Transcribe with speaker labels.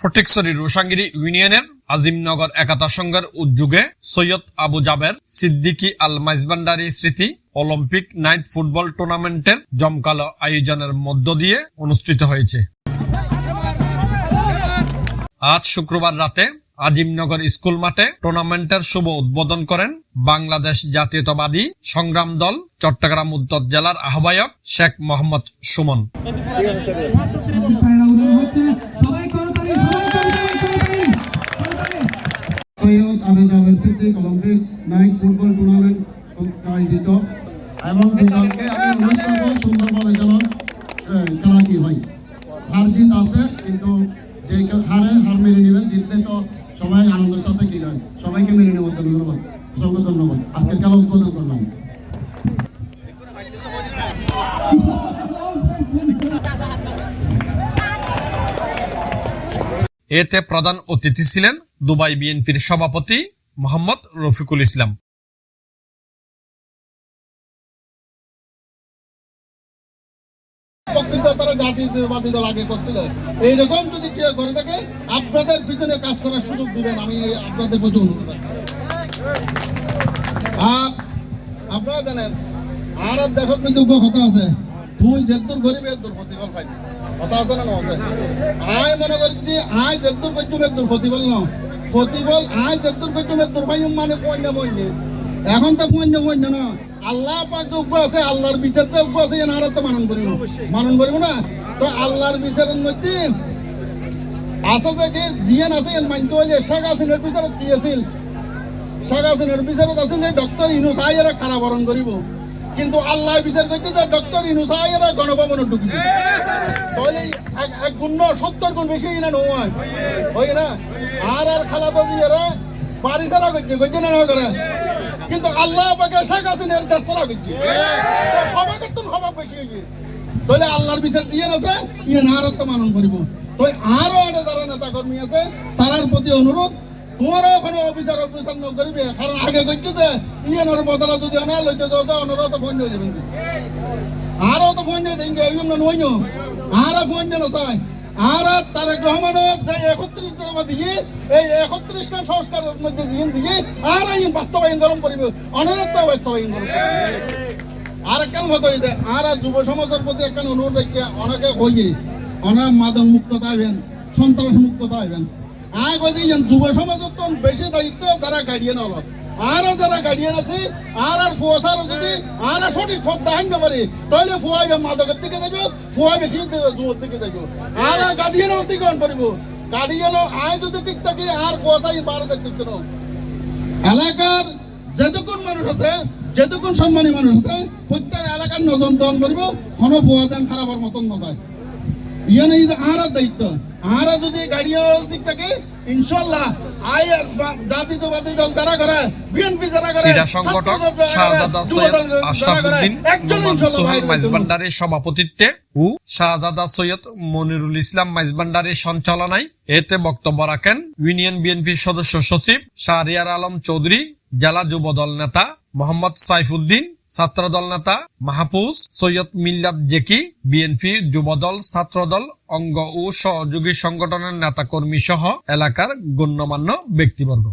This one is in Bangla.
Speaker 1: ফটিকছড়ি রোসাঙ্গিরি ইউনিয়নের আজিমনগর একাতা সংঘের উদ্যোগে সৈয়দ আবু জাবের সিদ্দিকী আল মাইজবান্ডারি স্মৃতি অলিম্পিক নাইট ফুটবল টুর্নামেন্টের জমকালো আয়োজনের মধ্য দিয়ে অনুষ্ঠিত হয়েছে। আজ শুক্রবার রাতে আজিমনগর স্কুল মাঠে টুর্নামেন্টের শুভ উদ্বোধন করেন বাংলাদেশ জাতীয়তাবাদী সংগ্রাম দল চট্টগ্রাম উত্তর জেলার আহ্বায়ক Sheikh Mohammad Sumon.
Speaker 2: Syed Abe Jaber Siddique Olympic night football tournament আয়োজিত এবং সুন্দরভাবে খেলাটি হয়। হার জিত আছে, কিন্তু যে হারে, হার মেনে নেবেন জিতলে তো সবাই আনন্দের সাথে কি হয়? সবাইকে মেনে ধন্যবাদ। অসংখ্য ধন্যবাদ। আজকের খেলা উদ্বোধন করলাম।
Speaker 1: এতে প্রধান অতিথি ছিলেন দুবাই বিএনপির সভাপতি মোহাম্মদ রফিকুল ইসলাম।
Speaker 2: যদি আমি দেশত কিন্তু আছে। গরিব কথা আছে আয় মনে করি আয় করছু এদূর প্রতিফল ন আয় যেদূর করছু এদূর পাইম মানে পয়ন্য এখন তো না। আল্লাহ পাক যে উগ্র আছে আল্লাহর বিচার যে উগ্র আছে তো মানন করিব। মানন করিব না? তো আল্লাহর বিচারের মধ্যে আছে যে কি জিয়ান আছে এন মানতে হইলে শেখ হাসিনার বিচারত কি আছিল? শেখ হাসিনার বিচারত আছে যে ডক্টর ইনুস আইয়ারা খারাপ বরণ করিব। কিন্তু আল্লাহ বিচার করছে যে ডক্টর ইনুস আইয়ারা গণভবনে ঢুকিব তাহলে এক এক গুণ সত্তর গুণ বেশি না নয়। হয় না? আর আর খালা বাজি এরা বাড়ি ছাড়া করছে করছে না করে? কিন্তু আল্লাহ পাকে শেখ হাসিনার দেশ ছাড়া করছে। সবাই করতেন সবাই বেশি হয়েছে তাহলে আল্লাহর বিচার দিয়ে আছে ইয়ে না আর তো মানন করিব। তো আরও একটা যারা নেতা কর্মী আছে তারার প্রতি অনুরোধ তোমারও ওখানে অফিসার অফিসার ন করিবে কারণ আগে করছে যে, ইয়েনের বদলা যদি অনা লইতে যাও, তো অনারও তো ফোন হয়ে যাবেন তো ফোন হয়ে যাবেন ইউম না নয় আর ফোন যেন চাই আর তারেক রহমানের যে একত্রিশ টাকা দিয়ে এই একত্রিশ টা সংস্কারের মধ্যে জিন দিয়ে আর এই বাস্তবায়ন গরম করিবে। অনারত্ব বাস্তবায়ন করবে। আর কেন মত হয়েছে আর যুব সমাজের প্রতি একখান অনুরোধ অনেকে হয়ে অনেক মাদক মুক্ততা হইবেন সন্ত্রাস মুক্ততা হইবেন আয় কদি যুব সমাজের তো বেশি দায়িত্ব, যারা গার্ডিয়ান হল। আর যারা গার্ডিয়ান আছে, আর আর ফুয়াশার যদি, আর সঠিক পথ দেখান না পারে, তাহলে ফুয়াইবে মাদকের দিকে যাবে ফুয়াইবে কি যুবর দিকে যাবে আর আর গার্ডিয়ান কেন পারিব গার্ডিয়ান আয় যদি ঠিক থাকে, আর ফুয়াশাই বারো দেখতে না এলাকার যেটুকুন মানুষ আছে, যেটুকুন সম্মানী মানুষ আছে, প্রত্যেক এলাকার নজর দন করব, কোনো ফুয়া দেন খারাপের মতন নজায় ইয়ে নেই যে আর দায়িত্ব আর যদি থাকে ইনশাল্লাহ আই জাতীয়তাবাদী দল যারা করে বিএনপি যারা করে
Speaker 1: ক্রীড়া সংগঠক শাহজাদা সৈয়দ সোহেল। মাইজবান্ডারির সভাপতিত্বে ও শাহজাদা সৈয়দ মনিরুল ইসলাম মাইজবান্ডারির সঞ্চালনায় এতে বক্তব্য রাখেন ইউনিয়ন বিএনপির সদস্য সচিব শাহরিয়ার আলম চৌধুরী জেলা যুব দল নেতা মোহাম্মদ সাইফুদ্দিন ছাত্র দল নেতা মাহফুজ সৈয়দ মিল্লাদ জেকি, বিএনপি যুবদল ছাত্রদল, অঙ্গ ও সহযোগী সংগঠনের নেতাকর্মী সহ এলাকার গণ্যমান্য ব্যক্তিবর্গ।